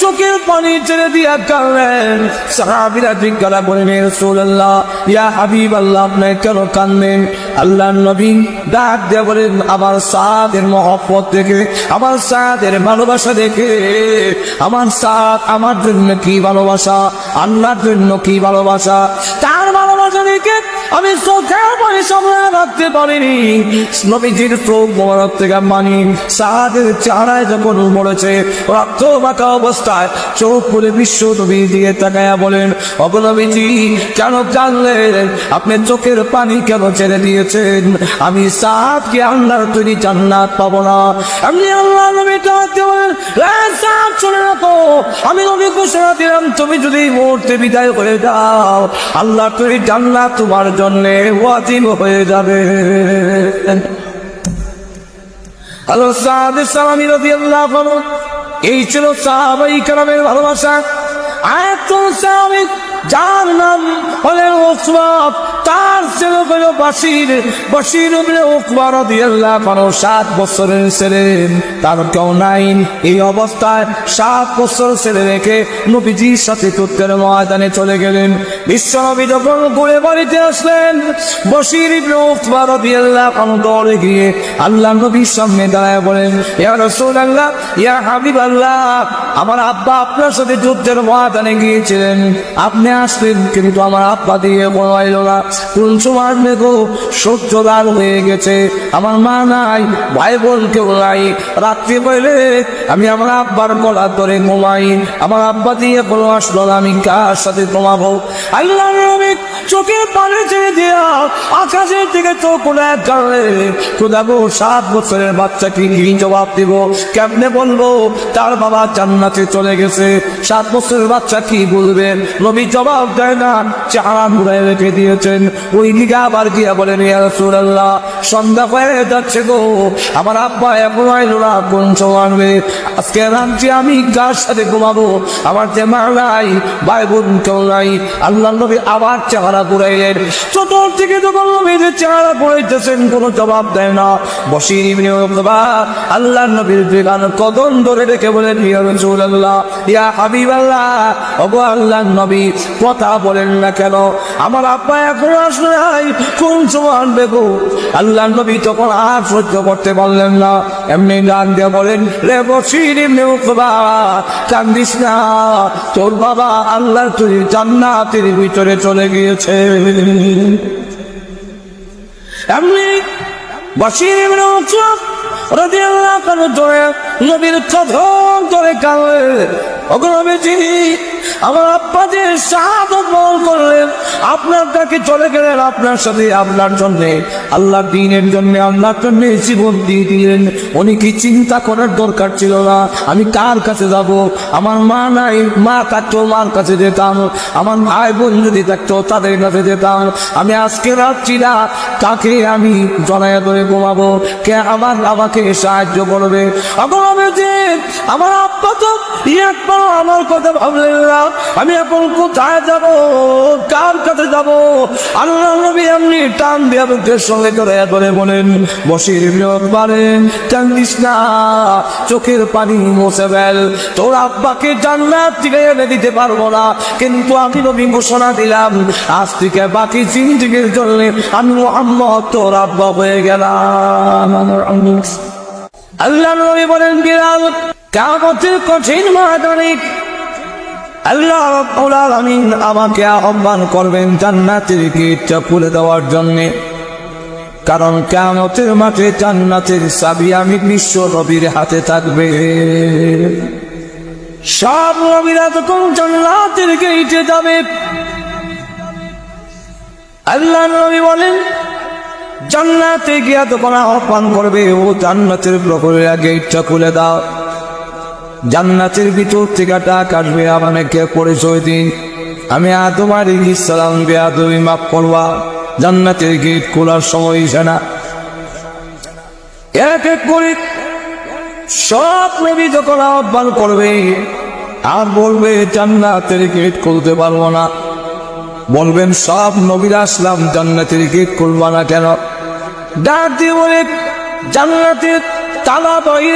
চোখের পানি ছেড়ে দিয়া কাঁদলেন সাহাবিরা জিজ্ঞাসা করেন রাসূলুল্লাহ, ইয়া হাবিব আল্লাহ আপনি কেন কাঁদলেন? আল্লাহ নবী ডাক দিয়ে বলেন, আমার সাদের মহব্বত দেখে, আমার সাদের ভালোবাসা দেখে, আমার সাদ আমার জন্য কি ভালোবাসা, আল্লাহর জন্য কি ভালোবাসা, তার ভালোবাসা দেখে আমি চোখের পানি সামনে রাখতে পারিনি। নবীজির চোখ মোবারক থেকে মানি। সাদের চারায় যখন মরেছে রক্ত মাখা অবস্থায় চোখ খুলে বিশ্ব নবী দিয়ে তাকায়া বলেন অবনবীজি কেন কানলেন আপনি চোখের পানি কেন ছেড়ে দিয়েছেন? আমি সাদকে আল্লাহর তৈরি জান্নাত পাবো না। আমি আল্লাহ নবী ডাকতে বলেন "এ সাদ, শুনে রাখো। আমি নবী ঘোষণা দিলাম তুমি যদি এই মুহূর্তে বিদায় করে দাও আল্লাহ তৈরি জান্নাত তোমার জন্য ওয়াজিব হয়ে যাবে। হ্যালো সাদ সালামি রবি আল্লাহ এই ছিল সাহাবাই কালামের ভালোবাসা। এত সাহাবি যার নাম হলেন ওসমান, তার ছেলে হল বাসির বাসির উপরে ওকবার দিয়াল্লাহ কোনো সাত বছরের ছেলে। তার কেউ নাই, এই অবস্থায় সাত বছর ছেলে রেখে নবীজির সাথে তত্ত্বের ময়দানে চলে গেলেন। বিশ্বনবী যখন ঘুরে বাড়িতে আসলেন বসির ইবনে উকবার রাদিয়াল্লাহু আনহু দৌড়ে গিয়ে আল্লাহ নবীর সামনে দাঁড়ায় বলেন, ইয়া রাসূলুল্লাহ, ইয়া হাবিবাল্লাহ, আমার আব্বা আপনার সাথে যুদ্ধের ময়দানে গিয়েছিলেন। আপনি আসলেন কিন্তু আমার আব্বা দিয়ে বলাইল না, কোন সময় মেঘ সহ্য দান হয়ে গেছে। আমার মা নাই ভাই বোন কেউ নাই। রাত্রি বলে আমি আমার আব্বার গলা ধরে ঘুমাই। আমার আব্বা দিয়ে কোনো আসলো না, আমি কার সাথে তোমাবো আল্লাহ চোখের পানি ছেড়ে দিয়া আকাশের দিকে চোখ উড়ে কারণে খোদাবো সাত বছরের বাচ্চাকে কি জবাব দিব? কেমনে বলব? তার বাবা জান্নাতে চলে গেছে। সাত বছরের বাচ্চা কি বলবেন নবী জবাব দেয় না। চারা ঘুরে রেখে দিয়েছেন। ওই দিকে আবার গিয়া বলেন, ইয়া রাসূলুল্লাহ, সন্ধ্যা হয়ে যাচ্ছে গো। আমার আব্বা এখন আইলো না, কোন আনবে? আজকে রাত্রি আমি কার সাথে ঘুমাবো? আমার যে মা নাই, ভাই বোন কেউ নাই। আল্লাহ নবী আবার চেহারা ঘুরাইলেন। চতুর থেকে যখন নবীদের চেহারা ঘুরাইতেছেন, কোনো জবাব দেয় না। বসির ইবনে উকবা আল্লাহ নবীর বেগান কদম ধরে রেখে বলেন, ইয়া রাসূলুল্লাহ, ইয়া হাবিবাল্লাহ, ওগো আল্লাহ নবী, কথা বলেন না কেন? আমার আব্বা এখন আসলে নাই, কোন সময় আনবে গো আল্লাহ নবী তখন আর সহ্য করতে পারলেন না। এমনি গান দিয়ে বলেন, রে বসির ইবনে উকবা, কান্দিস না। তোর বাবা আল্লাহ তুই জান্নাতের ভিতরে চলে গিয়েছে। এমনি বসির আমার আব্বা শাহাদত বহন করলেন, আপনার কাছে চলে গেলেন আপনার সাথে, আপনার জন্য। আল্লাহ দিনের জন্য আল্লাহর জন্য জীবন দিয়ে দিলেন। উনি কি চিন্তা করার দরকার ছিল না? আমি কার কাছে যাব? আমার মা নাই, মা থাকতো, মার কাছে যেতাম। আমার ভাই বোন যদি থাকতো, তাদের কাছে যেতাম। আমি আজকে রাত্রি না কাকে আমি জনায় ধরে ঘুমাবো। কে আমার আমাকে সাহায্য অগরবে আমার আব্বা তো একবার আমার কথা ভাবলেন না। আমি এখন কোথায় যাব? কার কাছে যাব? আল্লাহ নবী এমনি টান দিয়ে সঙ্গে করে ধরে বলেন, বসির পারেন কান্দিস না, চোখের পানি মুছে ফেল। তোর আব্বাকে জান্নাত থেকে এনে দিতে পারব না, কিন্তু আমি নবী ঘোষণা দিলাম, আজ থেকে বাকি জিন্দিগির জন্য আমি মোহাম্মদ, তোর আব্বা হয়ে গেলাম। আল্লাহ নবী বলেন বিড়াল কামতের কঠিন ময়দানে আল্লাহ রাব্বুল আলামিন আমাকে আহ্বান করবেন জান্নাতের গেটটা খুলে দেওয়ার জন্য। কারণ কামতের মাঠে জান্নাতের চাবি আমি বিশ্ব নবীর হাতে থাকবে। সব নবীরা তখন জান্নাতের গেটে যাবে, আল্লাহ নবী বলেন জান্নাতে গিয়া তখন আহ্বান করবে, ও জান্নাতের প্রহরীরা গেটটা খুলে দাও। জান্নাতের ভিতর থেকে ডাক আসবে, আমাকে পরিচয় দিন আমি আদমার ইসলাম বেয়াদবি মাফ করবা। জান্নাতের গেট খোলার সময় হইছে না। এক এক করে সব নবী যখন আহ্বান করবে, আর বলবে, জান্নাতের গেট খুলতে পারব না। বলবেন, সব নবীরা আসলাম, জান্নাতের গেট খুলবা না কেন? ডাক দিয়ে বলে জান্নাতের তালা বাইরে